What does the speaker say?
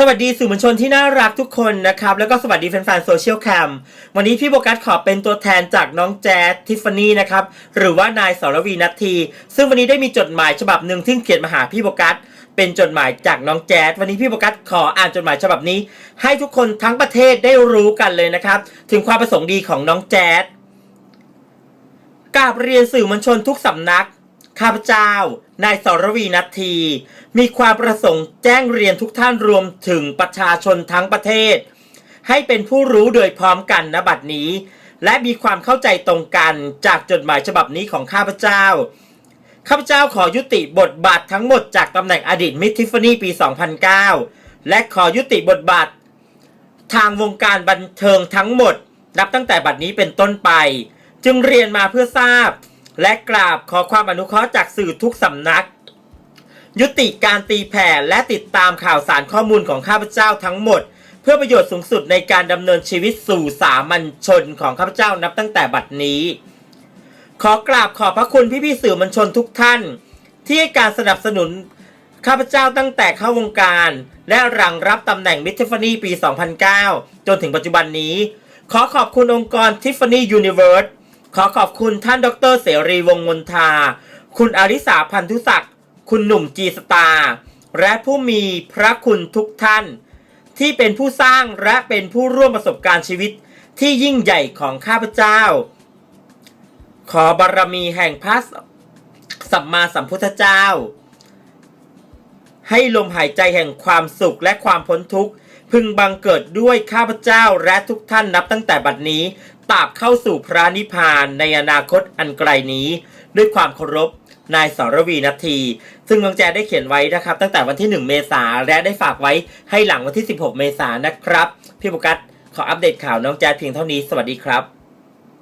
สวัสดีสื่อมวลชนที่น่ารักทุกคนนะครับ แล้วก็สวัสดีแฟนๆโซเชียลแคมวันนี้พี่โบกัสขอเป็นตัวแทนจากน้องแจ๊ดทิฟฟานี่นะครับ หรือว่านายสรวีนัทที ซึ่งวันนี้ได้มีจดหมายฉบับหนึ่งที่เขียนมาหาพี่โบกัสเป็นจดหมายจากน้องแจ๊ดวันนี้พี่โบกัสขออ่านจดหมายฉบับนี้ ให้ทุกคนทั้งประเทศได้รู้กันเลยนะครับ ถึงความประสงค์ดีของน้องแจ๊ดกราบเรียนสื่อมวลชนทุกสำนัก ข้าพเจ้า นายสรวีนัทที มีความประสงค์แจ้งเรียนทุกท่านรวมถึงประชาชนทั้งประเทศ ให้เป็นผู้รู้โดยพร้อมกันณบัดนี้ และมีความเข้าใจตรงกันจากจดหมายฉบับนี้ของข้าพเจ้า ข้าพเจ้าขอยุติบทบาททั้งหมดจากตำแหน่งอดีตมิทิฟฟานี่ปี 2009 และขอยุติบทบาท ทางวงการบันเทิงทั้งหมด นับตั้งแต่บัดนี้เป็นต้นไป จึงเรียนมาเพื่อทราบ และกราบขอความอนุเคราะห์จากสื่อทุกสำนัก ยุติการตีแผ่และติดตามข่าวสารข้อมูลของข้าพเจ้าทั้งหมด เพื่อประโยชน์สูงสุดในการดำเนินชีวิตสู่สามัญชนของข้าพเจ้านับตั้งแต่บัดนี้ ขอกราบขอบพระคุณพี่ๆสื่อมวลชนทุกท่าน ที่ให้การสนับสนุนข้าพเจ้าตั้งแต่เข้าวงการ และรังรับตำแหน่งมิทิฟานี่ปี 2009 จนถึงปัจจุบันนี้ ขอขอบคุณองค์กรทิฟฟานี่ยูนิเวิร์ส ขอขอบคุณท่านดรเสรีวงมนทา คุณอาริสาพันธุศักดิ์ คุณหนุ่มจีสตา และผู้มีพระคุณทุกท่าน ที่เป็นผู้สร้างและเป็นผู้ร่วมประสบการณ์ชีวิตที่ยิ่งใหญ่ของข้าพเจ้า ขอบารมีแห่งพระสัมมาสัมพุทธเจ้า ให้ลมหายใจแห่งความสุขและความพ้นทุกข์พึงบังเกิดด้วยข้าพเจ้าและทุกท่านนับตั้งแต่บัดนี้ ตราบเข้าสู่พระนิพพานในอนาคตอันไกลนี้ ด้วยความเคารพนายสรวีนาที ซึ่งน้องแจได้เขียนไว้นะครับ ตั้งแต่วันที่ 1 เมษาและได้ฝากไว้ให้หลังวันที่ 16 เมษานนะครับ พี่โฟกัสขออัปเดตข่าวน้องแจเพียงเท่านี้สวัสดีครับ